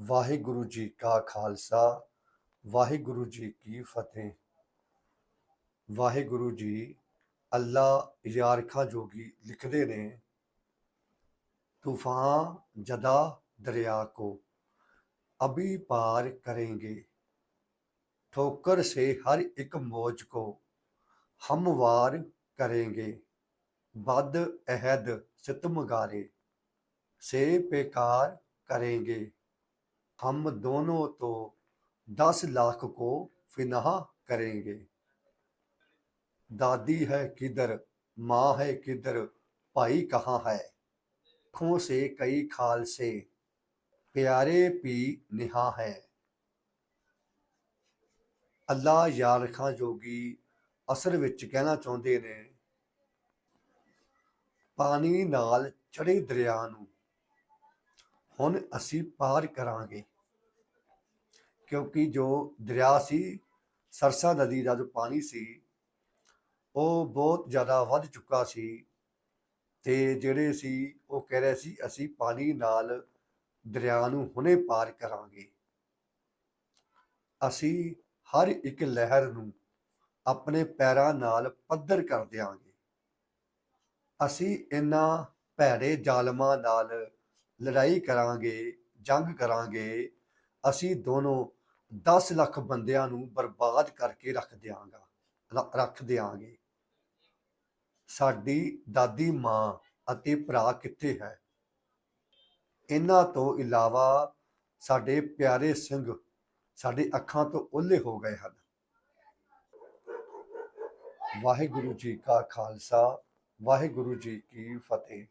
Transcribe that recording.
ਵਾਹਿਗੁਰੂ ਜੀ ਕਾ ਖਾਲਸਾ ਵਾਹਿਗੁਰੂ ਜੀ ਕੀ ਫਤਿਹ ਵਾਹਿਗੁਰੂ ਜੀ ਅੱਲਾ ਯਾਰਖਾਂ ਜੋਗੀ ਲਿਖਦੇ ਨੇ तूफान जदा दरिया को अभी पार करेंगे ठोकर से हर एक मौज को हमवार करेंगे बद अहद सितमगारे से बेकार करेंगे हम दोनों तो दस लाख को फिनाह करेंगे दादी है किधर माँ है किधर भाई कहाँ है आंखों से कई खाल से प्यारे पी निहा है ਅੱਲਾ ਯਾਰ ਖਾਂ ਜੋਗੀ ਅਸਲ ਵਿੱਚ ਕਹਿਣਾ ਚਾਹੁੰਦੇ ਨੇ ਪਾਣੀ ਨਾਲ ਚੜੇ ਦਰਿਆ ਨੂੰ ਹੁਣ ਅਸੀਂ ਪਾਰ ਕਰਾਂਗੇ ਕਿਉਂਕਿ ਜੋ ਦਰਿਆ ਸੀ, ਸਰਸਾ ਨਦੀ ਦਾ ਜੋ ਪਾਣੀ ਸੀ, ਉਹ ਬਹੁਤ ਜ਼ਿਆਦਾ ਵੱਧ ਚੁੱਕਾ ਸੀ ਤੇ ਜਿਹੜੇ ਸੀ ਉਹ ਕਹਿ ਰਹੇ ਸੀ, ਅਸੀਂ ਪਾਣੀ ਨਾਲ ਦਰਿਆ ਨੂੰ ਹੁਣੇ ਪਾਰ ਕਰਾਂਗੇ। ਅਸੀਂ ਹਰ ਇੱਕ ਲਹਿਰ ਨੂੰ ਆਪਣੇ ਪੈਰਾਂ ਨਾਲ ਪੱਧਰ ਕਰ ਦਿਆਂਗੇ। ਅਸੀਂ ਇਹਨਾਂ ਭੈੜੇ ਜ਼ਾਲਮਾਂ ਨਾਲ ਲੜਾਈ ਕਰਾਂਗੇ, ਜੰਗ ਕਰਾਂਗੇ। ਅਸੀਂ ਦੋਨੋਂ 10 ਲੱਖ ਬੰਦਿਆਂ ਨੂੰ ਬਰਬਾਦ ਕਰਕੇ ਰੱਖ ਦਿਆਂਗਾ ਰੱਖ ਦਿਆਂਗੇ। ਸਾਡੀ ਦਾਦੀ ਮਾਂ ਅਤੇ ਭਰਾ ਕਿੱਥੇ ਹੈ? ਇਹਨਾਂ ਤੋਂ ਇਲਾਵਾ ਸਾਡੇ ਪਿਆਰੇ ਸਿੰਘ ਸਾਡੇ ਅੱਖਾਂ ਤੋਂ ਓਲੇ ਹੋ ਗਏ ਹਨ। ਵਾਹਿਗੁਰੂ ਜੀ ਕਾ ਖਾਲਸਾ, ਵਾਹਿਗੁਰੂ ਜੀ ਕੀ ਫਤਿਹ।